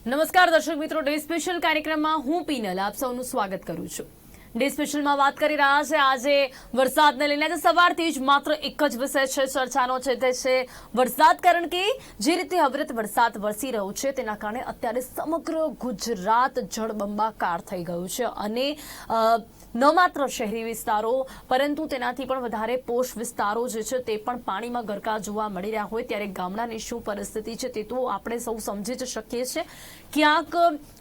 નમસ્કાર દર્શક મિત્રો, ડે સ્પેશિયલ કાર્યક્રમમાં હું પીનલ આપ સૌનું સ્વાગત કરું છું. ડે સ્પેશિયલમાં વાત કરી રહ્યા છે, આજે વરસાદને લઈને આજે સવારથી જ માત્ર એક જ વિષય છે, ચર્ચાનો છે તે છે વરસાદ, કારણ કે જે રીતે અવિરત વરસાદ વરસી રહ્યો છે, તેના કારણે અત્યારે સમગ્ર ગુજરાત જળબંબાકાર થઈ ગયું છે અને ન માત્ર શહેરી વિસ્તારો, પરંતુ તેનાથી પણ વધારે પોષ વિસ્તારો જે છે તે પણ પાણીમાં ગરકા જોવા મળી રહ્યા હોય ત્યારે ગામડાની શું પરિસ્થિતિ છે તે તો આપણે સૌ સમજી જ શકીએ છીએ. ક્યાંક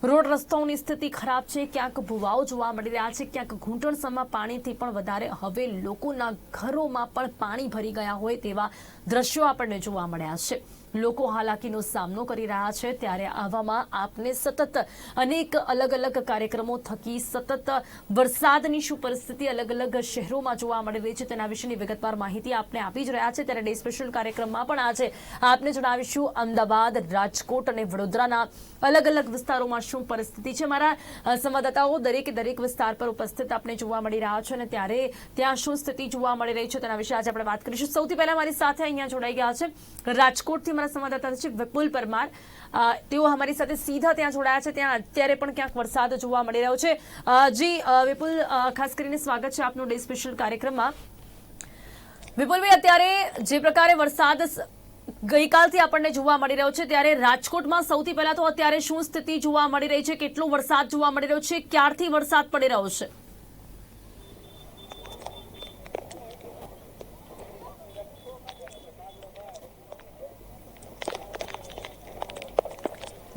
રોડ રસ્તાઓની સ્થિતિ ખરાબ છે, ક્યાંક ભૂવાઓ જોવા મળી રહ્યા છે, ક્યાંક ઘૂંટણસમાં પાણીથી પણ વધારે હવે લોકોના ઘરોમાં પણ પાણી ભરી ગયા હોય તેવા દ્રશ્યો આપણને જોવા મળ્યા છે. લોકો હાલાકીનો સામનો કરી રહ્યા છે ત્યારે આવામાં આપને સતત અનેક અલગ અલગ કાર્યક્રમો થકી સતત વરસાદની શું પરિસ્થિતિ અલગ અલગ શહેરોમાં જોવા મળી રહી છે તેના વિશેની વિગતવાર માહિતી આપને આપી જ રહ્યા છે. ત્યારે ડે સ્પેશિયલ કાર્યક્રમમાં પણ આજે આપને જણાવીશું અમદાવાદ, રાજકોટ અને વડોદરાના અલગ અલગ વિસ્તારોમાં શું પરિસ્થિતિ છે. મારા સંવાદદાતાઓ દરેકે દરેક વિસ્તાર પર ઉપસ્થિત આપણે જોવા મળી રહ્યા છે અને ત્યારે ત્યાં શું સ્થિતિ જોવા મળી રહી છે તેના વિશે આજે આપણે વાત કરીશું. સૌથી પહેલા મારી સાથે અહીંયા જોડાઈ ગયા છે રાજકોટથી મારા સંવાદદાતા છે વિપુલ પરમાર. તેઓ અમારી સાથે સીધા ત્યાં જોડાયા છે. ત્યાં અત્યારે પણ ક્યાંક વરસાદ જોવા મળી રહ્યો છે. જી વિપુલ ખાસ કરીને સ્વાગત છે આપનું ડે સ્પેશિયલ કાર્યક્રમમાં. વિપુલભાઈ અત્યારે જે પ્રકારે વરસાદ ગઈકાલથી આપણને જોવા મળી રહ્યો છે, ત્યારે રાજકોટમાં સૌથી પહેલા તો અત્યારે શું સ્થિતિ જોવા મળી રહી છે? કેટલો વરસાદ જોવા મળી રહ્યો છે? ક્યારથી વરસાદ પડી રહ્યો છે?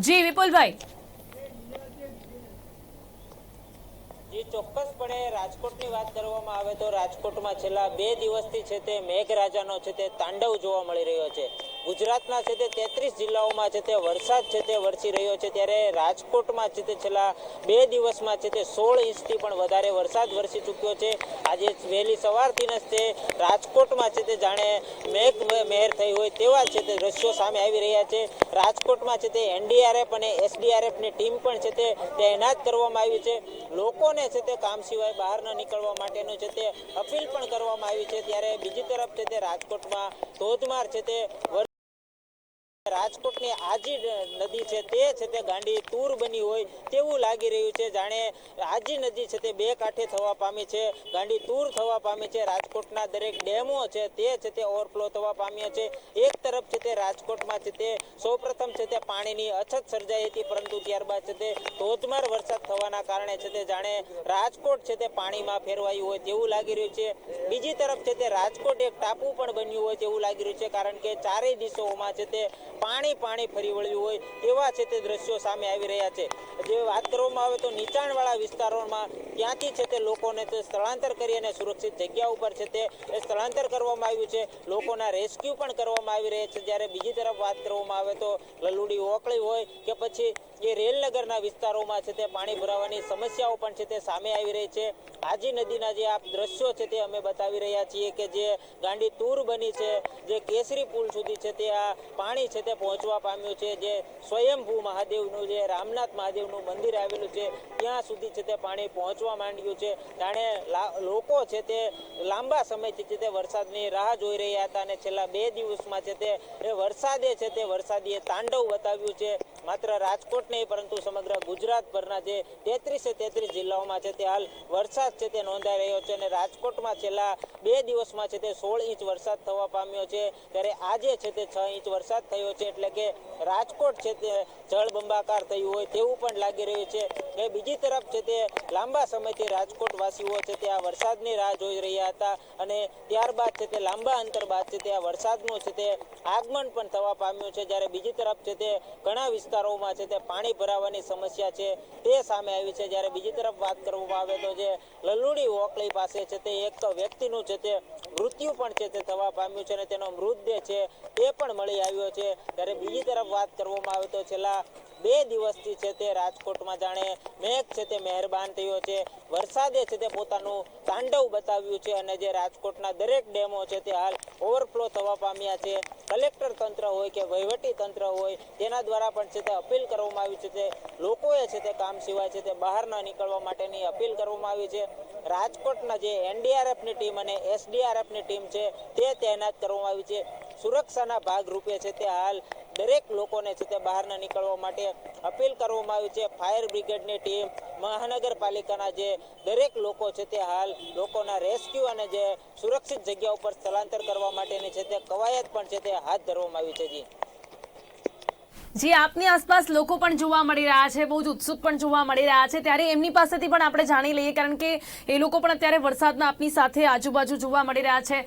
જી, વિપુલભાઈ. જી, ચોક્કસપણે રાજકોટની વાત કરવામાં આવે તો રાજકોટમાં છેલ્લા બે દિવસથી છે તે મેઘરાજાનો છે તે તાંડવ જોવા મળી રહ્યો છે. ગુજરાતના છે તે તેત્રીસ જિલ્લાઓમાં છે તે વરસાદ છે તે વરસી રહ્યો છે ત્યારે રાજકોટમાં છે તે છેલ્લા બે દિવસમાં છે તે સોળ ઇંચથી પણ વધારે વરસાદ વરસી ચૂક્યો છે આજે વહેલી સવારથી જ તે રાજકોટમાં છે તે જાણે મેઘ મહેર થઈ હોય તેવા છે તે દ્રશ્યો સામે આવી રહ્યા છે રાજકોટમાં છે તે એનડીઆરએફ અને એસડીઆરએફની ટીમ પણ છે તે તૈનાત કરવામાં આવી છે લોકોને છે તે કામ સિવાય બહાર ન નીકળવા માટેનું છે તે અપીલ પણ કરવામાં આવી છે ત્યારે બીજી તરફ છે તે રાજકોટમાં ધોધમાર છે તે રાજકોટની આજી નદી છે તે છે તે ગાંડી તૂર બની હોય તેવું લાગી રહ્યું છે જાણે આજી નદી છે તે બે કાંઠે થવા પામી છે ગાંડી તૂર થવા પામી છે રાજકોટના દરેક ડેમો છે તે છે તે ઓવરફ્લો થવા પામ્યો છે એક તરફ છે તે રાજકોટમાં છે તે સૌપ્રથમ છે તે પાણીની અછત સર્જાઈ હતી પરંતુ ત્યારબાદ છે તે ધોધમાર વરસાદ થવાના કારણે છે તે જાણે રાજકોટ છે તે પાણીમાં ફેરવાયું હોય તેવું લાગી રહ્યું છે બીજી તરફ છે તે રાજકોટ એક ટાપુ પણ બન્યું હોય તેવું લાગી રહ્યું છે કારણ કે ચારેય દિશાઓમાં છે તે પાણી પાણી ફરી વળ્યું હોય એવા છે તે દ્રશ્યો સામે આવી રહ્યા છે. જે વાત કરવામાં આવે તો નીચાણવાળા વિસ્તારોમાં ત્યાંથી છે તે લોકોને તે સ્થળાંતર કરી અને સુરક્ષિત જગ્યા ઉપર છે તે સ્થળાંતર કરવામાં આવ્યું છે. લોકોના રેસ્ક્યુ પણ કરવામાં આવી રહ્યા છે. જ્યારે બીજી તરફ વાત કરવામાં આવે તો લલુડી ઓકળી હોય કે પછી એ રેલનગરના વિસ્તારોમાં છે તે પાણી ભરાવાની સમસ્યાઓ પણ છે તે સામે આવી રહી છે. આજી નદીના જે આ દ્રશ્યો છે તે અમે બતાવી રહ્યા છીએ કે જે ગાંડી તૂર બની છે, જે કેસરી પુલ સુધી છે તે આ પાણી છે તે પહોંચવા પામ્યું છે, જે સ્વયંભૂ મહાદેવનું જે રામનાથ મહાદેવનું મંદિર આવેલું છે, ત્યાં સુધી છે તે પાણી પહોંચવા માંડ્યું છે. જાણે લોકો છે તે લાંબા સમયથી છે તે વરસાદની રાહ જોઈ રહ્યા હતા અને છેલ્લા બે દિવસમાં છે તે વરસાદે છે તે વરસાદીએ તાંડવ બતાવ્યું છે. માત્ર રાજકોટ નહીં, પરંતુ સમગ્ર ગુજરાતભરના જે તેત્રીસે તેત્રીસ જિલ્લાઓમાં છે તે હાલ વરસાદ છે તે નોંધાઈ રહ્યો છે અને રાજકોટમાં છેલ્લા બે દિવસમાં છે તે સોળ ઇંચ વરસાદ થવા પામ્યો છે. ત્યારે આજે છે તે છ ઇંચ વરસાદ થયો છે. એટલે કે રાજકોટ છે તે જળબંબાકાર થયું હોય તેવું પણ લાગી રહ્યું છે એ બીજી તરફ છે તે લાંબા સમયથી રાજકોટ વાસીઓ છે તે આ વરસાદની રાહ જોઈ રહ્યા હતા અને ત્યારબાદ છે તે લાંબા અંતર બાદ છે તે આ વરસાદનું છે તે આગમન પણ થવા પામ્યું છે જ્યારે બીજી તરફ છે તે ઘણા વિસ્તારોમાં છે તે પાણી ભરાવાની સમસ્યા છે તે સામે આવી છે જ્યારે બીજી તરફ વાત કરવામાં આવે તો જે લલુડી ઓકળી પાસે છે તે એક વ્યક્તિનું છે તે મૃત્યુ પણ છે તે થવા પામ્યું છે અને તેનો મૃતદેહ છે તે પણ મળી આવ્યો છે ત્યારે બીજી તરફ વાત કરવામાં આવે તો છેલ્લા બે દિવસથી છે તે રાજકોટમાં જાણે મેઘ છે તે મહેરબાન થયો છે. વરસાદે છે તે પોતાનું તાંડવ બતાવ્યું છે અને જે રાજકોટના દરેક ડેમો છે તે હાલ ઓવરફ્લો થવા પામ્યા છે. કલેક્ટર તંત્ર હોય કે વહીવટી તંત્ર હોય, તેના દ્વારા પણ છે તે અપીલ કરવામાં આવી છે તે લોકોએ છે તે કામ સિવાય છે તે બહાર ન નીકળવા માટેની અપીલ કરવામાં આવી છે. રાજકોટના જે એનડીઆરએફની ટીમ અને એસડીઆરએફની ટીમ છે તે તૈનાત કરવામાં આવી છે. સુરક્ષાના ભાગરૂપે છે તે હાલ દરેક લોકોને છે તે બહારના નીકળવા માટે અપીલ કરવામાં આવી છે. ફાયર બ્રિગેડની ટીમ, મહાનગરપાલિકાના જે દરેક લોકો છે તે હાલ લોકોના રેસ્ક્યુ અને જે સુરક્ષિત જગ્યા ઉપર સ્થળાંતર કરવા માટેની છે તે કવાયત પણ છે તે હાથ ધરવામાં આવી છે જી. જે, આપની આસપાસ લોકો પણ જોવા મળી રહ્યા છે, બહુ જ ઉત્સુક પણ જોવા મળી રહ્યા છે. ત્યારે એમની પાસેથી પણ આપણે જાણી લઈએ, કારણ કે એ લોકો પણ અત્યારે વરસાદમાં આપની સાથે આજુબાજુ જોવા મળી રહ્યા છે.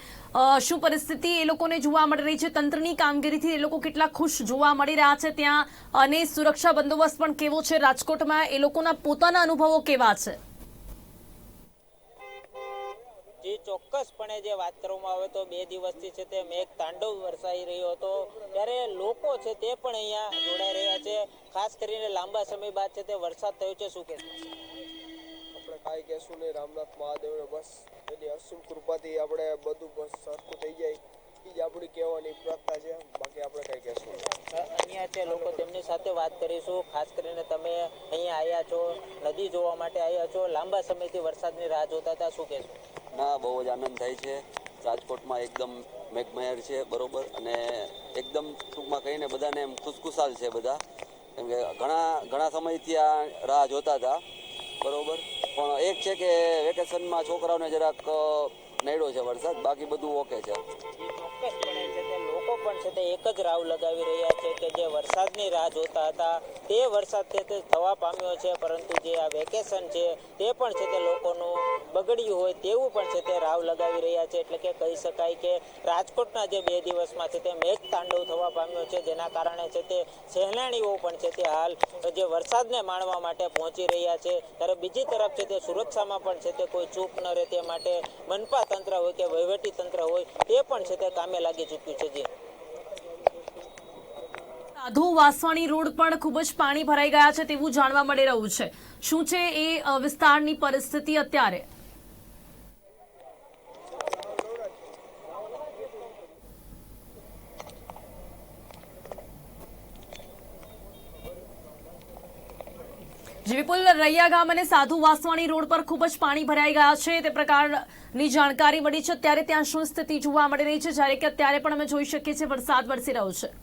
શું પરિસ્થિતિ એ લોકોને જોવા મળી રહી છે? તંત્રની કામગીરીથી એ લોકો કેટલા ખુશ જોવા મળી રહ્યા છે ત્યાં? અને સુરક્ષા બંદોબસ્ત પણ કેવો છે? રાજકોટમાં એ લોકોના પોતાના અનુભવો કેવા છે? જે ચોક્કસપણે જે વાત કરવામાં આવે તો બે દિવસથી છે તે મેઘ તાંડવ વરસાઈ રહ્યો હતો. ત્યારે લોકો છે તે પણ અહીંયા જોડાઈ રહ્યા છે. ખાસ કરીને લાંબા સમય બાદ છે તે વરસાદ થયો છે. શું કહેશો? આપણે કાંઈ કહેશું નહીં. રામનાથ મહાદેવને બસ એની અસીમ કૃપાથી આપણે બધું બસ સરખું થઈ જાય. જ આપણી કહેવાની પ્રાર્થના છે. બાકી આપણે કાંઈ કહેશું અહીંયા છે લોકો તેમની સાથે વાત કરીશું. ખાસ કરીને તમે અહીંયા આવ્યા છો નદી જોવા માટે આવ્યા છો. લાંબા સમયથી વરસાદની રાહ જોતા હતા. શું કહેશો? ના બહુ જ આનંદ થાય છે. રાજકોટમાં એકદમ મેઘમહેર છે, બરોબર? અને એકદમ ટૂંકમાં કહીને બધાને એમ ખુશખુશાલ છે બધા. કેમ કે ઘણા ઘણા સમયથી આ રાહ જોતા હતા, બરોબર? પણ એક છે કે વેકેશનમાં છોકરાઓને જરાક નડ્યો છે વરસાદ, બાકી બધું ઓકે છે. લોકો પણ છે તે એક જ રાવ લગાવી રહ્યા છે કે જે વરસાદની રાહ જોતા હતા તે વરસાદ છે તે થવા પામ્યો છે પરંતુ જે આ વેકેશન છે તે પણ છે તે લોકોનું બગડ્યું હોય તેવું પણ છે તે રાવ લગાવી રહ્યા છે એટલે કે કહી શકાય કે રાજકોટના જે બે દિવસમાં છે તે મેઘ તાંડવ થવા પામ્યો છે જેના કારણે છે તે સહેલાણીઓ પણ છે તે હાલ જે વરસાદને માણવા માટે પહોંચી રહ્યા છે ત્યારે બીજી તરફ છે તે સુરક્ષામાં પણ છે તે કોઈ ચૂક ન રહે તે માટે મનપા તંત્ર હોય કે વહીવટી તંત્ર હોય તે પણ છે તે કામે લાગી ચૂક્યું છે જી સાધુ વાસવાણી રોડ પણ ખૂબ જ પાણી ભરાઈ ગયા છે તેવું જાણવા મળી રહ્યું છે. શું છે એ વિસ્તારની પરિસ્થિતિ અત્યારે? વિપુલ રૈયા ગામ અને સાધુ વાસવાણી રોડ પર ખૂબ જ પાણી ભરાઈ ગયા છે. તે પ્રકારની જાણકારી મળી છે. ત્યારે ત્યાં શું સ્થિતિ જોવા મળી રહી છે? જ્યારે કે અત્યારે પણ અમે જોઈ શકીએ છીએ વરસાદ વરસી રહ્યો છે.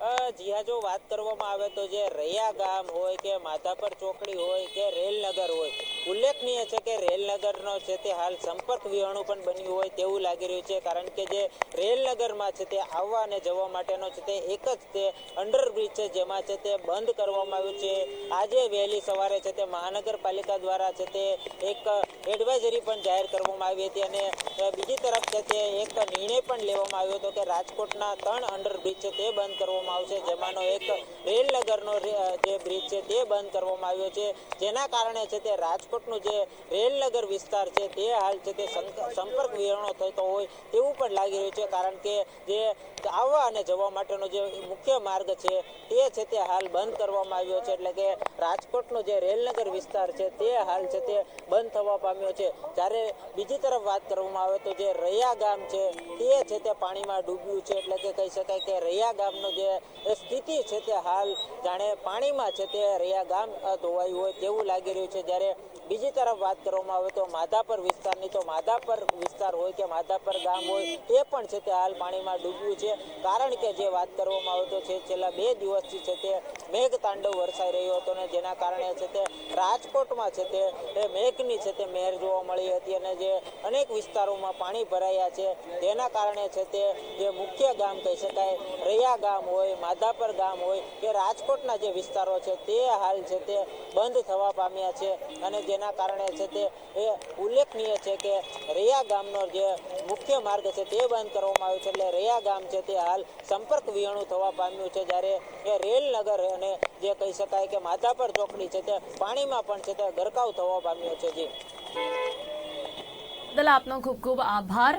જી હા જો વાત કરવામાં આવે તો જે રૈયા ગામ હોય કે માધાપર ચોકડી હોય કે રેલનગર હોય ઉલ્લેખનીય છે કે રેલનગરનો છે તે હાલ સંપર્ક વિહોણું પણ બન્યું હોય તેવું લાગી રહ્યું છે કારણ કે જે રેલનગરમાં છે તે આવવા અને જવા માટેનો છે તે એક જ તે અંડરબ્રિજ છે જેમાં છે તે બંધ કરવામાં આવ્યું છે આજે વહેલી સવારે છે તે મહાનગરપાલિકા દ્વારા છે તે એક એડવાઇઝરી પણ જાહેર કરવામાં આવી હતી અને બીજી તરફ છે તે એક નિર્ણય પણ લેવામાં આવ્યો હતો કે રાજકોટના ત્રણ અંડરબ્રિજ છે તે બંધ કરવામાં આવશે જેમાંનો એક રેલનગરનો જે બ્રિજ છે તે બંધ કરવામાં આવ્યો છે જેના કારણે છે તે રાજકોટનું જે રેલનગર વિસ્તાર છે, તે હાલ છે તે સંપર્ક વિહોણો થતો હોય તેવું પણ લાગી રહ્યું છે, કારણ કે જે આવવા અને જવા માટેનો જે મુખ્ય માર્ગ છે, તે છે તે હાલ બંધ કરવામાં આવ્યો છે. એટલે કે રાજકોટનો જે રેલનગર વિસ્તાર છે, તે હાલ છે તે બંધ થવા પામ્યો છે. જ્યારે બીજી તરફ વાત કરવામાં આવે તો જે રૈયા ગામ છે, તે છે તે પાણીમાં ડૂબ્યું છે. એટલે કે કહી શકાય કે રૈયા ગામનો જે સ્થિતિ છે તે હાલ જાણે પાણીમાં છે તે રૈયા ગામ ધોવાયું હોય તેવું લાગી રહ્યું છે. જ્યારે બીજી તરફ વાત કરવામાં આવે તો માધાપર વિસ્તારની તો માધાપર વિસ્તાર હોય કે માધાપર ગામ હોય તે પણ છે તે હાલ પાણીમાં ડૂબ્યું છે. કારણ કે જે વાત કરવામાં આવે તો છે, છેલ્લા બે દિવસથી છે તે મેઘ તાંડવ વરસાઈ રહ્યો હતો ને જેના કારણે છે તે રાજકોટમાં છે તે મેઘની છે તે મહેર જોવા મળી હતી અને જે અનેક વિસ્તારોમાં પાણી ભરાયા છે, તેના કારણે છે તે જે મુખ્ય ગામ કહી શકાય, રૈયા ગામ હોય, માધાપર ગામ હોય, કે રાજકોટના જે વિસ્તારો છે તે હાલ છે તે બંધ થવા પામ્યા છે અને જેના કારણે છે તે, એ ઉલ્લેખનીય છે કે રૈયા ગામનો જે મુખ્ય માર્ગ છે તે બંધ કરવામાં આવ્યો છે. એટલે રૈયા ગામ છે તે હાલ સંપર્ક વિહોણું થવા પામ્યું છે. જ્યારે એ રેલનગર અને જે કહી શકાય કે માથા પર ચોકડી છે તે પાણીમાં પણ છે તે ગરકાવ થવા પામ્યો છે જી. બદલ આપનો ખૂબ ખૂબ આભાર.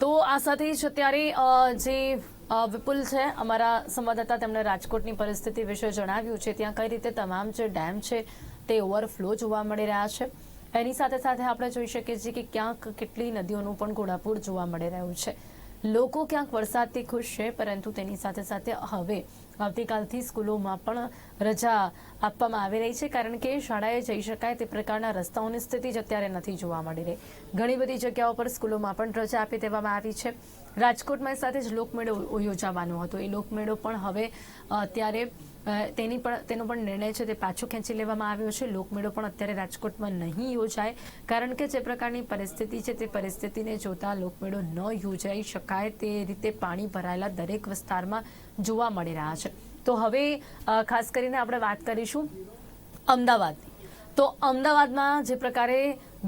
તો આ સાથે જ અત્યારે જે વિપુલ છે, અમારા સંવાદદાતા તેમણે રાજકોટની પરિસ્થિતિ વિશે જણાવ્યું છે. ત્યાં કઈ રીતે તમામ જે ડેમ છે તે ઓવરફ્લો જોવા મળી રહ્યા છે. એની સાથે સાથે આપણે જોઈ શકીએ છીએ કે ક્યાંક કેટલી નદીઓનું પણ ઘોડાપૂર જોવા મળી રહ્યું છે. લોકો ક્યાંક વરસાદથી ખુશ છે, પરંતુ તેની સાથે સાથે હવે આવતીકાલથી સ્કૂલોમાં પણ રજા આપવામાં આવી રહી છે. કારણ કે શાળાએ જઈ શકાય તે પ્રકારના રસ્તાઓની સ્થિતિ જ અત્યારે નથી જોવા મળી રહી. ઘણી બધી જગ્યાઓ પર સ્કૂલોમાં પણ રજા આપી દેવામાં આવી છે. રાજકોટમાં સાથે જ લોકમેળો યોજાવાનો હતો. એ લોકમેળો પણ હવે અત્યારે તેની પણ તેનો પણ નિર્ણય છે તે પાછો ખેંચી લેવામાં આવ્યો છે. લોકમેળો પણ અત્યારે રાજકોટમાં નહીં યોજાય. કારણ કે જે પ્રકારની પરિસ્થિતિ છે તે પરિસ્થિતિને જોતા લોકમેળો ન યોજાઈ શકાય તે રીતે પાણી ભરાયેલા દરેક વિસ્તારમાં જોવા મળી રહ્યા છે. તો હવે ખાસ કરીને આપણે વાત કરીશું અમદાવાદની. તો અમદાવાદમાં જે પ્રકારે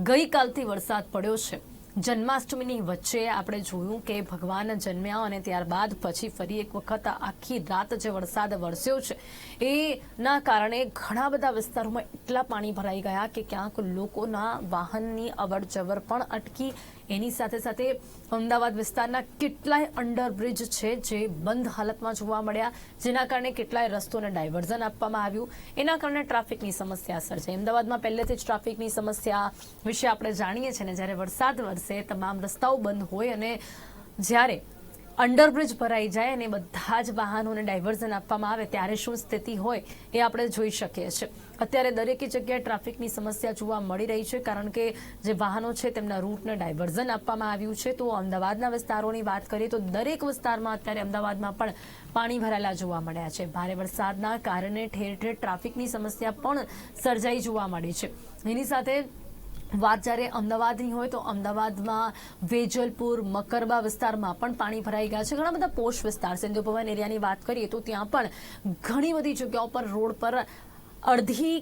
ગઈકાલથી વરસાદ પડ્યો છે જન્માષ્ટમીની વચ્ચે આપણે જોયું કે ભગવાન જન્મ્યા અને ત્યારબાદ પછી ફરી એક વખત આખી રાત જે વરસાદ વરસ્યો છે, એના કારણે ઘણા બધા વિસ્તારોમાં એટલા પાણી ભરાઈ ગયા કે ક્યાંક લોકોના વાહનની અવર પણ અટકી એની સાથે સાથે અમદાવાદ વિસ્તારના કેટલાય અંડરબ્રિજ છે જે બંધ હાલતમાં જોવા મળ્યા. જેના કારણે કેટલાય રસ્તોને ડાયવર્ઝન આપવામાં આવ્યું. એના કારણે ટ્રાફિકની સમસ્યા સર્જાઈ. અમદાવાદમાં પહેલેથી જ ટ્રાફિકની સમસ્યા વિશે આપણે જાણીએ છીએ ને, જ્યારે વરસાદ વરસે, તમામ રસ્તાઓ બંધ હોય અને જ્યારે અંડરબ્રિજ ભરાઈ જાય અને બધા જ વાહનોને ડાયવર્ઝન આપવામાં આવે ત્યારે શું સ્થિતિ હોય એ આપણે જોઈ શકીએ છીએ. અત્યારે દરેક જગ્યાએ ટ્રાફિકની સમસ્યા જોવા મળી રહી છે કારણ કે જે વાહનો છે તેમના રૂટને ડાયવર્ઝન આપવામાં આવ્યું છે. તો અમદાવાદના વિસ્તારોની વાત કરીએ તો દરેક વિસ્તારમાં અત્યારે અમદાવાદમાં પણ પાણી ભરાયેલા જોવા મળ્યા છે. ભારે વરસાદના કારણે ઠેર ઠેર ટ્રાફિકની સમસ્યા પણ સર્જાઈ જોવા મળી છે. એની સાથે વાત જ્યારે અમદાવાદની હોય તો અમદાવાદમાં વેજલપુર, મકરબા વિસ્તારમાં પણ પાણી ભરાઈ ગયા છે. ઘણા બધા પોશ વિસ્તાર સિંધુ ભવન એરિયાની વાત કરીએ તો ત્યાં પણ ઘણી બધી જગ્યાઓ પર રોડ પર અડધી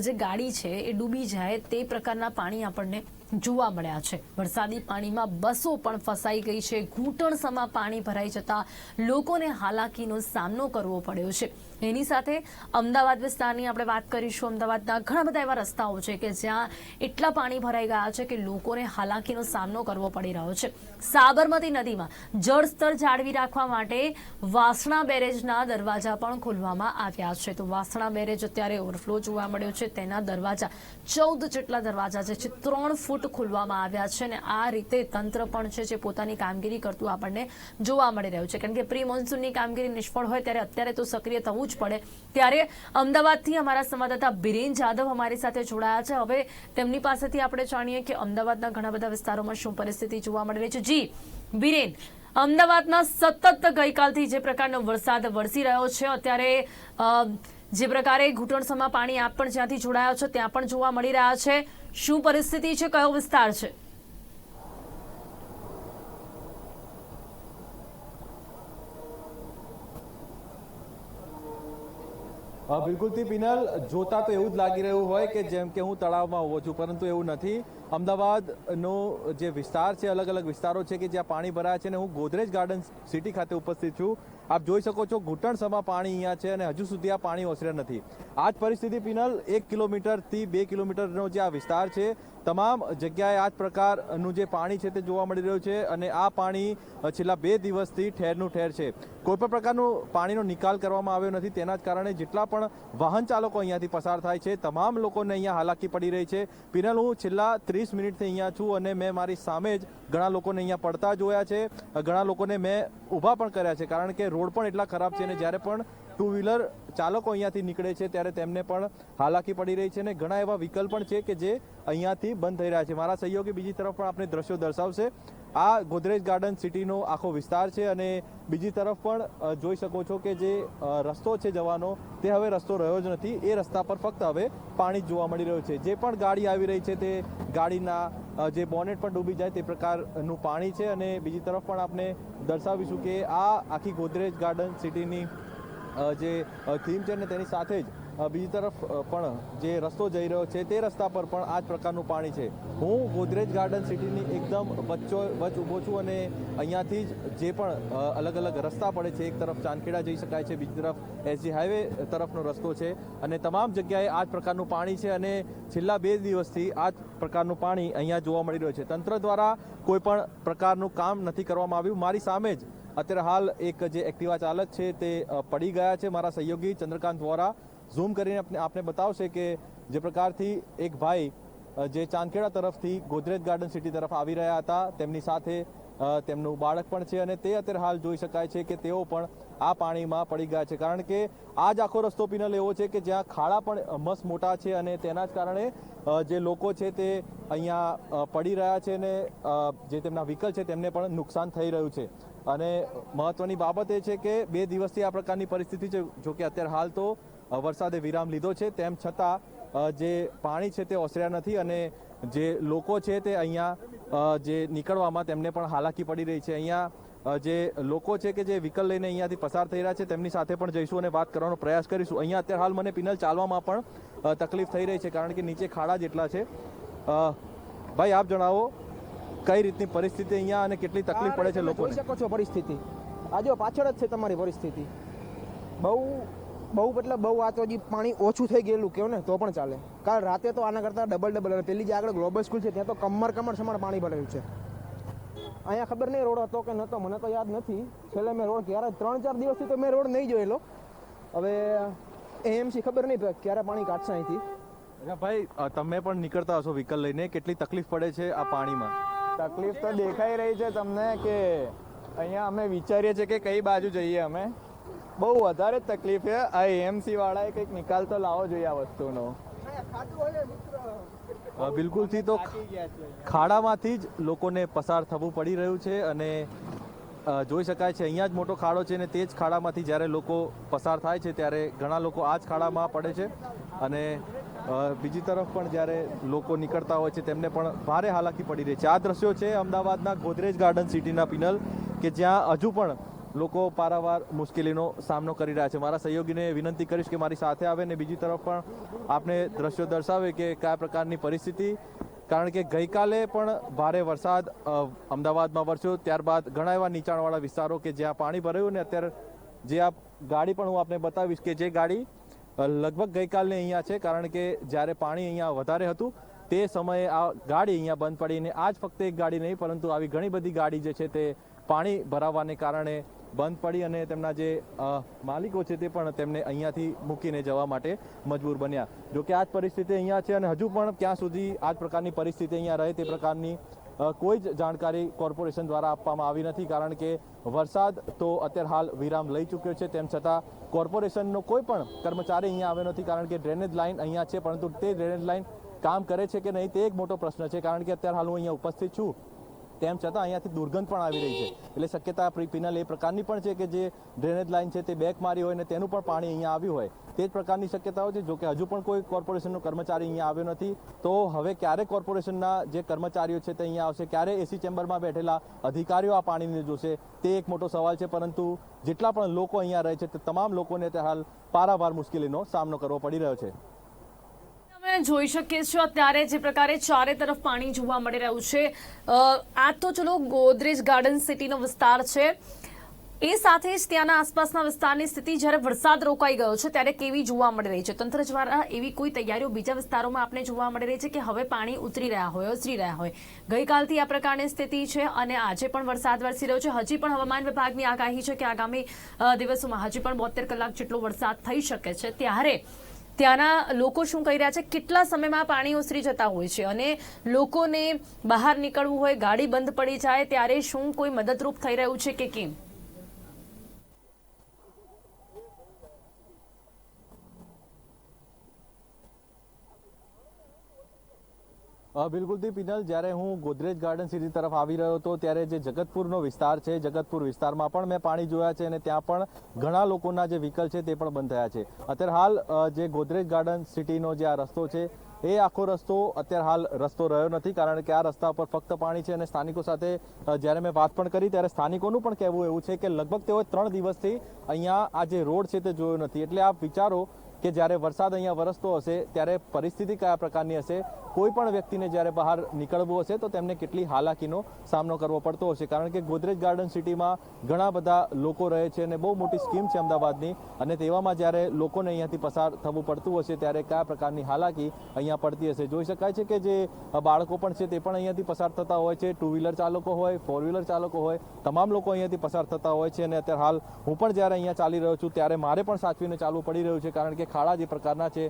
જે ગાડી છે એ ડૂબી જાય તે પ્રકારના પાણી આપણને જોવા મળ્યા છે. વરસાદી પાણીમાં બસો પણ ફસાઈ ગઈ છે. ઘૂંટણસમાં પાણી ભરાઈ જતા લોકોને હાલાકીનો સામનો કરવો પડ્યો છે. એની સાથે અમદાવાદ વિસ્તારની આપણે વાત કરીશું. અમદાવાદના ઘણા બધા એવા રસ્તાઓ છે કે જ્યાં એટલા પાણી ભરાઈ ગયા છે કે લોકોને હાલાકીનો સામનો કરવો પડી રહ્યો છે. સાબરમતી નદીમાં જળસ્તર જાળવી રાખવા માટે વાસણા બેરેજના દરવાજા પણ ખોલવામાં આવ્યા છે. તો વાસણા બેરેજ અત્યારે ઓવરફ્લો જોવા મળ્યો છે. તેના દરવાજા ચૌદ જેટલા દરવાજા જે છે ત્રણ ફૂટ ખોલવામાં આવ્યા છે અને આ રીતે તંત્ર પણ છે જે પોતાની કામગીરી કરતું આપણને જોવા મળી રહ્યું છે. કારણ કે પ્રી મોન્સૂનની કામગીરી નિષ્ફળ હોય ત્યારે અત્યારે તો સક્રિય થવું જ પડે. ત્યારે અમદાવાદથી અમારા સંવાદદાતા બિરેન જાદવ અમારી સાથે જોડાયા છે. હવે તેમની પાસેથી આપણે જાણીએ કે અમદાવાદના ઘણા બધા વિસ્તારોમાં શું પરિસ્થિતિ જોવા મળી રહી છે. જી, બિરેન અમદાવાદના સતત ગઈકાલથી જે પ્રકારનો વરસાદ વરસી રહ્યો છે, અત્યારે જે પ્રકારે ઘૂંટણસમાં પાણી આપ પણ જ્યાંથી જોડાયા છો, ત્યાં પણ જોવા મળી રહ્યા છે. શું પરિસ્થિતિ છે? કયો વિસ્તાર છે? બિલકુલથી પિનલ, જોતા તો એવું જ લાગી રહ્યું હોય કે જેમ કે હું તળાવમાં હોઉં છું, પરંતુ એવું નથી. અમદાવાદનો જે વિસ્તાર છે અલગ અલગ વિસ્તારો છે કે જ્યાં પાણી ભરાયા છે અને હું ગોદરેજ ગાર્ડન સિટી ખાતે ઉપસ્થિત છું. આપ જોઈ શકો છો ઘૂંટણસમાં પાણી અહીંયા છે અને હજુ સુધી આ પાણી ઓસર્યા નથી. આ જ પરિસ્થિતિ પિનલ એક કિલોમીટરથી બે કિલોમીટરનો જે આ વિસ્તાર છે તમામ જગ્યાએ આ જ પ્રકારનું જે પાણી છે તે જોવા મળી રહ્યું છે અને આ પાણી છેલ્લા બે દિવસથી ઠેરનું ઠેર છે. કોઈ પણ પ્રકારનું પાણીનો નિકાલ કરવામાં આવ્યો નથી. તેના જ કારણે જેટલા પણ વાહન ચાલકો અહીંયાથી પસાર થાય છે, તમામ લોકોને અહીંયા હાલાકી પડી રહી છે. પિનલ હું છેલ્લા ત્રીસ મિનિટથી અહીંયા છું અને મેં મારી સામે જ ઘણા લોકોને અહીંયા પડતા જોયા છે. ઘણા લોકોને મેં ઊભા પણ કર્યા છે, કારણ કે રોડ પણ એટલા ખરાબ છે અને જ્યારે પણ ટુ વ્હીલર ચાલકો અહીંયાથી નીકળે છે ત્યારે તેમને પણ હાલાકી પડી રહી છે અને ઘણા એવા વિકલ્પ પણ છે કે જે અહીંયાથી બંધ થઈ રહ્યા છે. મારા સહયોગી બીજી તરફ પણ આપણે દ્રશ્યો દર્શાવશે. આ ગોદરેજ ગાર્ડન સિટીનો આખો વિસ્તાર છે અને બીજી તરફ પણ જોઈ શકો છો કે જે રસ્તો છે જવાનો, તે હવે રસ્તો રહ્યો જ નથી. એ રસ્તા પર ફક્ત હવે પાણી જ જોવા મળી રહ્યું છે. જે પણ ગાડી આવી રહી છે તે ગાડીના જે બોનેટ પણ ડૂબી જાય તે પ્રકારનું પાણી છે અને બીજી તરફ પણ આપણે દર્શાવીશું કે આ આખી ગોદરેજ ગાર્ડન સિટીની જે થીમ છે ને તેની સાથે જ બીજી તરફ પણ જે રસ્તો જઈ રહ્યો છે તે રસ્તા પર પણ આ જ પ્રકારનું પાણી છે. હું ગોદરેજ ગાર્ડન સિટીની એકદમ વચ્ચો વચ ઊભો છું અને અહીંયાથી જ જે પણ અલગ અલગ રસ્તા પડે છે, એક તરફ ચાંદખેડા જઈ શકાય છે, બીજી તરફ એસજી હાઈવે તરફનો રસ્તો છે અને તમામ જગ્યાએ આ જ પ્રકારનું પાણી છે અને છેલ્લા બે દિવસથી આ જ પ્રકારનું પાણી અહીંયા જોવા મળી રહ્યું છે. તંત્ર દ્વારા કોઈ પણ પ્રકારનું કામ નથી કરવામાં આવ્યું. મારી સામે જ અત્યારે હાલ એક જે એક્ટિવા ચાલક છે તે પડી ગયા છે મારા સહયોગી ચંદ્રકાંત વોરા. ઝૂમ કરીને આપને બતાવશે કે જે પ્રકારથી એક ભાઈ જે ચાંદખેડા તરફથી ગોદરેજ ગાર્ડન સિટી તરફ આવી રહ્યા હતા, તેમની સાથે તેમનું બાળક પણ છે અને તે અત્યારે હાલ જોઈ શકાય છે કે તેઓ પણ આ પાણીમાં પડી ગયા છે. કારણ કે આ જ આખો રસ્તો પિનલ એવો છે કે જ્યાં ખાડા પણ મસ્ત મોટા છે અને તેના જ કારણે જે લોકો છે તે અહીંયા પડી રહ્યા છે અને જે તેમના વ્હીકલ છે તેમને પણ નુકસાન થઈ રહ્યું છે. અને મહત્વની બાબત એ છે કે બે દિવસથી આ પ્રકારની પરિસ્થિતિ છે, જો કે અત્યારે હાલ તો વરસાદે વિરામ લીધો છે. તેમ છતાં જે પાણી છે તે ઓસર્યા નથી અને જે લોકો છે તે અહીંયા જે નીકળવામાં તેમને પણ હાલાકી પડી રહી છે. અહીંયા જે લોકો છે કે જે વ્હીકલ લઈને અહીંયાથી પસાર થઈ રહ્યા છે, તેમની સાથે પણ જઈશું અને વાત કરવાનો પ્રયાસ કરીશું. અહીંયા અત્યારે હાલ મને પિનલ ચાલવામાં પણ તકલીફ થઈ રહી છે, કારણ કે નીચે ખાડા જેટલા છે. ભાઈ, આપ જણાવો કઈ રીતની પરિસ્થિતિ અહીંયા અને કેટલી તકલીફ પડે છે લોકો જોઈ શકો છો પરિસ્થિતિ. આ જો પાછળ જ છે તમારી પરિસ્થિતિ. બહુ બહુ એટલે બહુ આ તો હજી પાણી ઓછું થઈ ગયેલું કહો ને? તો પણ ચાલે. કાલ રાતે તો આના કરતાં ડબલ ડબલ અને પેલી જે આગળ ગ્લોબલ સ્કૂલ છે ત્યાં તો કમર કમર સમાર પાણી ભરેલું છે. અહીંયા ખબર નહીં રોડ હતો કે નહોતો મને તો યાદ નથી. છેલ્લે મેં રોડ ક્યારે ત્રણ ચાર દિવસથી તો મેં રોડ નહીં જોયેલો. હવે એએમસી ખબર નહીં ક્યારે પાણી કાઢશે અહીંથી. ભાઈ તમે પણ નીકળતા હશો વ્હીકલ લઈને. કેટલી તકલીફ પડે છે આ પાણીમાં. તકલીફ તો દેખાઈ રહી છે તમને કે અહીંયા અમે વિચારીએ છીએ કે કઈ બાજુ જઈએ અમે. બહુ વધારે તકલીફ છે. આ એએમસી વાળાએ કંઈક નિકાલ તો લાવવો જોઈએ આ વસ્તુનો. બિલકુલથી તો ખાડામાંથી જ લોકોને પસાર થવું પડી રહ્યું છે અને જોઈ શકાય છે અહીંયા જ મોટો ખાડો છે અને તે જ ખાડામાંથી જ્યારે લોકો પસાર થાય છે ત્યારે ઘણા લોકો આ જ ખાડામાં પડે છે. અને બીજી તરફ પણ જ્યારે લોકો નીકળતા હોય છે, તેમને પણ ભારે હાલાકી પડી રહી છે. આ દ્રશ્યો છે અમદાવાદના ગોદરેજ ગાર્ડન સિટીના પિનલ, કે જ્યાં હજુ પણ લોકો પારાવાર મુશ્કેલીનો સામનો કરી રહ્યા છે. મારા સહયોગીને વિનંતી કરીશ કે મારી સાથે આવે ને બીજી તરફ પણ આપને દ્રશ્યો દર્શાવે કે કયા પ્રકારની પરિસ્થિતિ, કારણ કે ગઈકાલે પણ ભારે વરસાદ અમદાવાદમાં વરસ્યો. ત્યારબાદ ઘણા એવા નીચાણવાળા વિસ્તારો કે જ્યાં પાણી ભરાયું ને અત્યારે જે આ ગાડી પણ હું આપને બતાવીશ કે જે ગાડી લગભગ ગઈકાલની અહીંયા છે, કારણ કે જ્યારે પાણી અહીંયા વધારે હતું, તે સમયે આ ગાડી અહીંયા બંધ પડીને આજ ફક્ત એક ગાડી નહીં, પરંતુ આવી ઘણી બધી ગાડી જે છે તે પાણી ભરાવાને કારણે બંધ પડી અને તેમના જે માલિકો છે તે પણ તેમને અહીંયાથી મૂકીને જવા માટે મજબૂર બન્યા. જો કે આ જ પરિસ્થિતિ અહીંયા છે અને હજુ પણ ક્યાં સુધી આ જ પ્રકારની પરિસ્થિતિ અહીંયા રહે તે પ્રકારની કોઈ જ જાણકારી કોર્પોરેશન દ્વારા આપવામાં આવી નથી, કારણ કે વરસાદ તો અત્યારે હાલ વિરામ લઈ ચૂક્યો છે. તેમ છતાં કોર્પોરેશનનો કોઈ પણ કર્મચારી અહીંયા આવ્યો નથી, કારણ કે ડ્રેનેજ લાઇન અહીંયા છે, પરંતુ તે ડ્રેનેજ લાઇન કામ કરે છે કે નહીં તે એક મોટો પ્રશ્ન છે, કારણ કે અત્યારે હાલ હું અહીંયા ઉપસ્થિત છું. તેમ છતાં અહીંયાથી દુર્ગંધ પણ આવી રહી છે. એટલે શક્યતા પિનલ એ પ્રકારની પણ છે કે જે ડ્રેનેજ લાઇન છે તે બેક મારી હોય ને તેનું પણ પાણી અહીંયા આવ્યું હોય. તે જ પ્રકારની શક્યતાઓ છે. જો કે હજુ પણ કોઈ કોર્પોરેશનનો કર્મચારી અહીંયા આવ્યો નથી. તો હવે ક્યારે કોર્પોરેશનના જે કર્મચારીઓ છે તે અહીંયા આવશે? ક્યારે એસી ચેમ્બરમાં બેઠેલા અધિકારીઓ આ પાણીને જોશે? તે એક મોટો સવાલ છે. પરંતુ જેટલા પણ લોકો અહીંયા રહે છે તે તમામ લોકોને તે હાલ પારાવાર મુશ્કેલીનો સામનો કરવો પડી રહ્યો છે. જોઈ શકીએ છો અત્યારે જે પ્રકારે ચારે તરફ પાણી જોવા મળી રહ્યું છે. આ તો ચલો ગોદરેજ ગાર્ડન સિટીનો વિસ્તાર છે. એ સાથે જ ત્યાંના આસપાસના વિસ્તારની સ્થિતિ જ્યારે વરસાદ રોકાઈ ગયો છે ત્યારે કેવી જોવા મળી રહી છે? તંત્ર દ્વારા એવી કોઈ તૈયારીઓ બીજા વિસ્તારોમાં આપણે જોવા મળી રહી છે કે હવે પાણી ઉતરી રહ્યા હોય, ઉતરી રહ્યા હોય? ગઈકાલથી આ પ્રકારની સ્થિતિ છે અને આજે પણ વરસાદ વરસી રહ્યો છે. હજી પણ હવામાન વિભાગની આગાહી છે કે આગામી દિવસોમાં હજી પણ બોતેર કલાક જેટલો વરસાદ થઈ શકે છે. ત્યારે ત્યાંના લોકો શું કહી રહ્યા છે? કેટલા સમયમાં પાણી ઓસરી જતા હોય છે? અને લોકોને બહાર નીકળવું હોય, ગાડી બંધ પડી જાય, ત્યારે શું કોઈ મદદરૂપ થઈ રહ્યું છે કે કેમ? બિલકુલથી પિનલ જ્યારે હું ગોદરેજ ગાર્ડન સિટી તરફ આવી રહ્યો હતો, ત્યારે જે જગતપુરનો વિસ્તાર છે, જગતપુર વિસ્તારમાં પણ મેં પાણી જોયા છે અને ત્યાં પણ ઘણા લોકોના જે વ્હીકલ છે તે પણ બંધ થયા છે. અત્યારે હાલ જે ગોદરેજ ગાર્ડન સિટીનો જે આ રસ્તો છે, એ આખો રસ્તો અત્યારે હાલ રસ્તો રહ્યો નથી, કારણ કે આ રસ્તા પર ફક્ત પાણી છે અને સ્થાનિકો સાથે જ્યારે મેં વાત પણ કરી, ત્યારે સ્થાનિકોનું પણ કહેવું એવું છે કે લગભગ તેઓએ ત્રણ દિવસથી અહીંયા આ જે રોડ છે તે જોયો નથી. એટલે આપ વિચારો કે જ્યારે વરસાદ અહીંયા વરસતો હશે, ત્યારે પરિસ્થિતિ કયા પ્રકારની હશે, કોઈ પણ વ્યક્તિને જ્યારે બહાર નીકળવું હશે, તો તેમને કેટલી હાલાકીનો સામનો કરવો પડતો હશે. કારણ કે ગોદરેજ ગાર્ડન સિટીમાં ઘણા બધા લોકો રહે છે અને બહુ મોટી સ્કીમ છે અમદાવાદની. અને તેવામાં જ્યારે લોકોને અહીંયાથી પસાર થવું પડતું હશે, ત્યારે કયા પ્રકારની હાલાકી અહીંયા પડતી હશે? જોઈ શકાય છે કે જે બાળકો પણ છે, તે પણ અહીંયાથી પસાર થતા હોય છે. ટુ વ્હીલર ચાલકો હોય ફોર વ્હીલર ચાલકો હોય, તમામ લોકો અહીંયાથી પસાર થતા હોય છે. અને અત્યારે હાલ હું પણ જ્યારે અહીંયા ચાલી રહ્યો છું, ત્યારે મારે પણ સાચવીને ચાલવું પડી રહ્યું છે, કારણ કે ખાડા જે પ્રકારના છે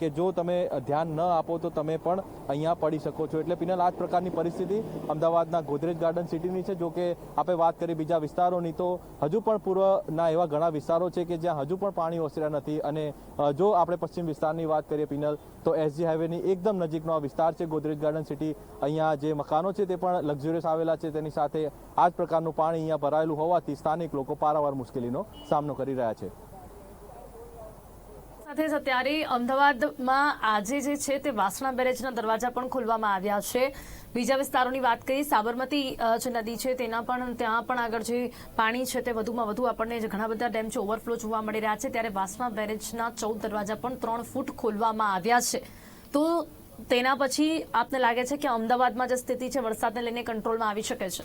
કે જો તમે ધ્યાન ન આપો તો તમે પણ અહીંયા પડી શકો છો. એટલે પિનલ આ જ પ્રકારની પરિસ્થિતિ અમદાવાદના ગોદરેજ ગાર્ડન સિટીની છે. જો કે આપણે વાત કરી બીજા વિસ્તારોની, તો હજુ પણ પૂર્વના એવા ઘણા વિસ્તારો છે કે જ્યાં હજુ પણ પાણી ઓસર્યા નથી. અને જો આપણે પશ્ચિમ વિસ્તારની વાત કરીએ પિનલ તો એસજી હાઈવેની એકદમ નજીકનો આ વિસ્તાર છે. ગોદરેજ ગાર્ડન સિટી અહીંયા જે મકાનો છે તે પણ લક્ઝુરિયસ આવેલા છે. તેની સાથે આ જ પ્રકારનું પાણી અહીંયા ભરાયેલું હોવાથી સ્થાનિક લોકો પારાવાર મુશ્કેલીનો સામનો કરી રહ્યા છે. સાથે અત્યારે અમદાવાદમાં આજે જે છે તે વાસણા બેરેજના દરવાજા પણ ખોલવામાં આવ્યા છે. બીજા વિસ્તારોની વાત કરીએ, સાબરમતી જે નદી છે તેના પણ, ત્યાં પણ આગળ જે પાણી છે તે વધુમાં વધુ આપણને ઘણા બધા ડેમ છે ઓવરફ્લો જોવા મળી રહ્યા છે. ત્યારે વાસણા બેરેજના ચૌદ દરવાજા પણ ત્રણ ફૂટ ખોલવામાં આવ્યા છે. તો તેના પછી આપને લાગે છે કે અમદાવાદમાં જે સ્થિતિ છે, વરસાદને લઈને કંટ્રોલમાં આવી શકે છે?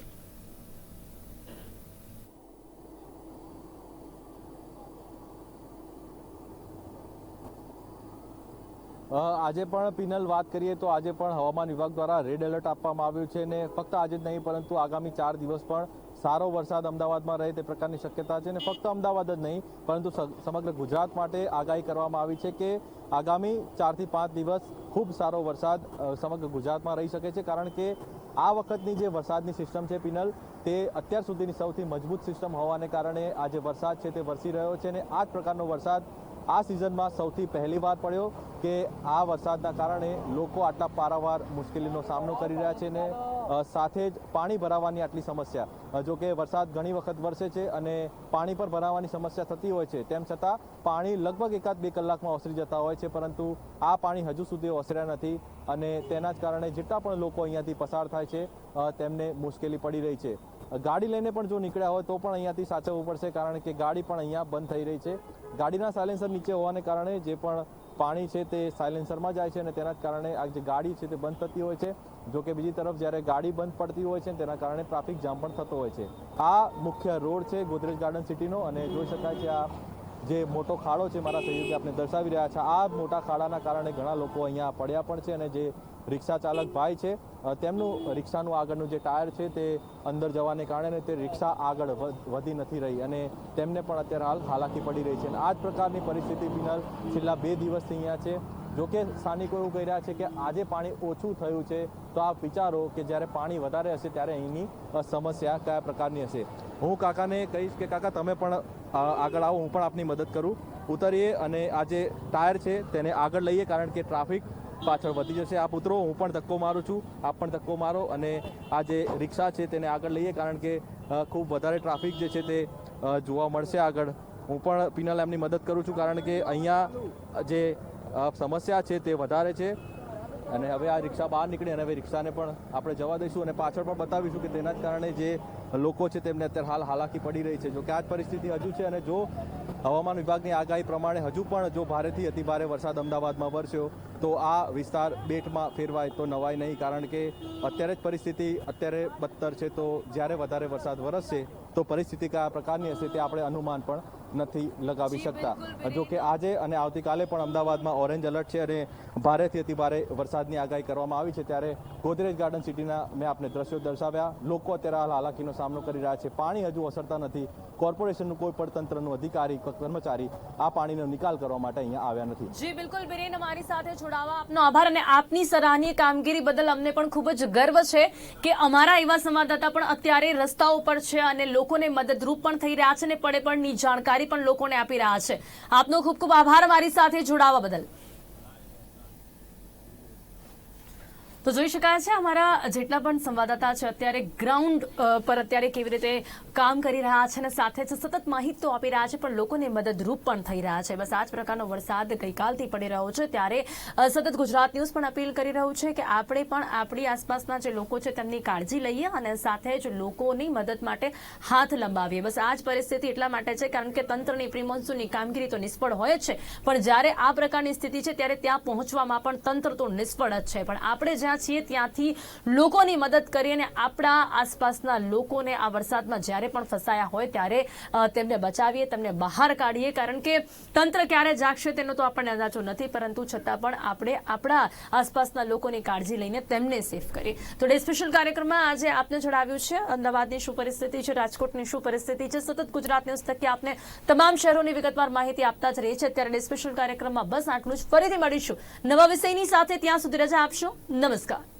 આજે પણ પિનલ વાત કરીએ તો આજે પણ હવામાન વિભાગ દ્વારા રેડ એલર્ટ આપવામાં આવ્યું છે અને ફક્ત આજે જ નહીં, પરંતુ આગામી ચાર દિવસ પણ સારો વરસાદ અમદાવાદમાં રહે તે પ્રકારની શક્યતા છે અને ફક્ત અમદાવાદ જ નહીં, પરંતુ સમગ્ર ગુજરાત માટે આગાહી કરવામાં આવી છે કે આગામી ચારથી પાંચ દિવસ ખૂબ સારો વરસાદ સમગ્ર ગુજરાતમાં રહી શકે છે, કારણ કે આ વખતની જે વરસાદની સિસ્ટમ છે પિનલ, તે અત્યાર સુધીની સૌથી મજબૂત સિસ્ટમ હોવાને કારણે આ જે વરસાદ છે તે વરસી રહ્યો છે અને આ જ પ્રકારનો વરસાદ આ સિઝનમાં સૌથી પહેલી વાર પડ્યો કે આ વરસાદના કારણે લોકો આટલા પારાવાર મુશ્કેલીનો સામનો કરી રહ્યા છે ને સાથે જ પાણી ભરાવાની આટલી સમસ્યા. જો કે વરસાદ ઘણી વખત વરસે છે અને પાણી પર ભરાવાની સમસ્યા થતી હોય છે. તેમ છતાં પાણી લગભગ એકાદ બે કલાકમાં ઓસરી જતા હોય છે, પરંતુ આ પાણી હજુ સુધી ઓસર્યા નથી અને તેના જ કારણે જેટલા પણ લોકો અહીંયાથી પસાર થાય છે તેમને મુશ્કેલી પડી રહી છે. ગાડી લઈને પણ જો નીકળ્યા હોય તો પણ અહીંયાથી સાચવવું પડશે, કારણ કે ગાડી પણ અહીંયા બંધ થઈ રહી છે. ગાડીના સાયલેન્સર નીચે હોવાને કારણે જે પણ પાણી છે તે સાયલેન્સરમાં જાય છે અને તેના કારણે આ જે ગાડી છે તે બંધ થતી હોય છે. જો કે બીજી તરફ જ્યારે ગાડી બંધ પડતી હોય છે તેના કારણે ટ્રાફિક જામ પણ થતો હોય છે. આ મુખ્ય રોડ છે ગોદરેજ ગાર્ડન સિટીનો અને જોઈ શકાય છે આ જે મોટો ખાડો છે મારા સહયોગી આપણે દર્શાવી રહ્યા છે. આ મોટા ખાડાના કારણે ઘણા લોકો અહીંયા પડ્યા પણ છે અને જે રિક્ષા ચાલક ભાઈ છે. તેમનું રિક્ષાનું આગળનું જે ટાયર છે તે અંદર જવાને કારણે તે રિક્ષા આગળ વધ- નથી રહી અને તેમને પણ અત્યારે હાલ હાલાકી પડી રહી છે. અને આ જ પ્રકારની પરિસ્થિતિ બિનલ છેલ્લા બે દિવસથી અહીંયા છે. જોકે સ્થાનિકો એવું કહી રહ્યા છે કે આજે પાણી ઓછું થયું છે, તો આપ વિચારો કે જ્યારે પાણી વધારે હશે ત્યારે અહીંની સમસ્યા કયા પ્રકારની હશે? હું કાકાને કહીશ કે કાકા, તમે પણ આગળ આવો, હું પણ આપની મદદ કરું. ઉતરીએ અને આ જે ટાયર છે તેને આગળ લઈએ, કારણ કે ટ્રાફિક પાછળ વધી જશે. આપ ઉતરો હું પણ ધક્કો મારું છું. આપ પણ ધક્કો મારો અને આ જે રિક્ષા છે તેને આગળ લઈએ, કારણ કે ખૂબ વધારે ટ્રાફિક જે છે તે જોવા મળશે આગળ. હું પણ પીનલ એમની મદદ કરું છું, કારણ કે અહીંયા જે સમસ્યા છે તે વધારે છે. અને હવે આ રિક્ષા બહાર નીકળી અને હવે રિક્ષાને પણ આપણે જવા દઈશું અને પાછળ પણ બતાવીશું કે તેના જ કારણે જે લોકો છે તેમને અત્યારે હાલ હાલાકી પડી રહી છે. જો કે આ જ પરિસ્થિતિ હજુ છે અને જો હવામાન વિભાગની આગાહી પ્રમાણે હજુ પણ જો ભારેથી અતિભારે વરસાદ અમદાવાદમાં વરસ્યો, તો આ વિસ્તાર બેટમાં ફેરવાય તો નવાય નહીં. કારણ કે અત્યારે જ પરિસ્થિતિ અત્યારે બદતર છે, તો જ્યારે વધારે વરસાદ વરસશે, તો પરિસ્થિતિ કયા પ્રકારની હશે તે આપણે અનુમાન પણ નથી લગાવી શકતા. જો કે આજે અને આવતીકાલે પણ અમદાવાદમાં ઓરેન્જ એલર્ટ છે અને ભારેથી અતિ ભારે વરસાદની આગાહી કરવામાં આવી છે. ત્યારે ગોદરેજ ગાર્ડન સિટીના મેં આપને દ્રશ્યો દર્શાવ્યા. લોકો અત્યારે હાલ હાલાકીનો સામનો કરી રહ્યા છે. પાણી હજુ અસરતા નથી. કોર્પોરેશનનું કોઈ પણ તંત્રનું અધિકારી કર્મચારી આ પાણીનો નિકાલ કરવા માટે અહીંયા આવ્યા નથી. જી બિલકુલ બિરેન અમારી સાથે જોડાવા આપનો આભાર અને આપની સરાહનીય કામગીરી બદલ અમને પણ ખૂબ જ ગર્વ છે કે અમારા એવા સંવાદદાતા પણ અત્યારે રસ્તાઓ પર છે અને લોકોને મદદરૂપ પણ થઈ રહ્યા છે અને પડે પણની જાણકારી પણ લોકોને આપી રહ્યા છે. આપનો ખૂબ ખૂબ આભાર. મારી સાથે જોડાવા બદલ. તો જોઈ શકાય છે, અમારા જેટલા પણ સંવાદદાતા છે, અત્યારે ગ્રાઉન્ડ પર અત્યારે કેવી રીતે કામ કરી રહ્યા છે અને સાથે જ સતત માહિતી તો આપી રહ્યા છે, પણ લોકોને મદદરૂપ પણ થઈ રહ્યા છે. બસ આ જ પ્રકારનો વરસાદ ગઈકાલથી પડી રહ્યો છે, ત્યારે સતત ગુજરાત ન્યૂઝ પણ અપીલ કરી રહ્યું છે કે આપણે પણ આપણી આસપાસના જે લોકો છે, તેમની કાળજી લઈએ અને સાથે જ લોકોની મદદ માટે હાથ લંબાવીએ. બસ આ જ પરિસ્થિતિ એટલા માટે છે, કારણ કે તંત્રની પ્રિમોન્સૂનની કામગીરી તો નિષ્ફળ હોય છે, પણ જ્યારે આ પ્રકારની સ્થિતિ છે, ત્યારે ત્યાં પહોંચવામાં પણ તંત્ર તો નિષ્ફળ જ છે. પણ આપણે જ્યાં છીએ ત્યાંથી લોકોની મદદ કરી અને આપણા આસપાસના લોકોને આ વરસાદમાં જ્યારે પણ ફસાયા હોય ત્યારે તેમને બચાવીએ, તેમને બહાર કાઢીએ. કારણ કે તંત્ર ક્યારે જાગશે તેનો તો આપણને અંદાજો નથી, પરંતુ છતાં પણ આપણે આપણા આસપાસના લોકોની કાળજી લઈને તેમને સેફ કરીએ. તો ડે સ્પેશિયલ કાર્યક્રમમાં આજે આપને જણાવ્યું છે, અમદાવાદની શું પરિસ્થિતિ છે, રાજકોટની શું પરિસ્થિતિ છે, સતત ગુજરાત ન્યૂઝ તકે આપને તમામ શહેરોની વિગતવાર માહિતી આપતા જ રહી છે અત્યારે ડે સ્પેશિયલ કાર્યક્રમમાં બસ આટલું જ. ફરીથી મળીશું. નવા વિષયની સાથે ત્યાં સુધી રજા આપશો. નમસ્કાર. नमस्कार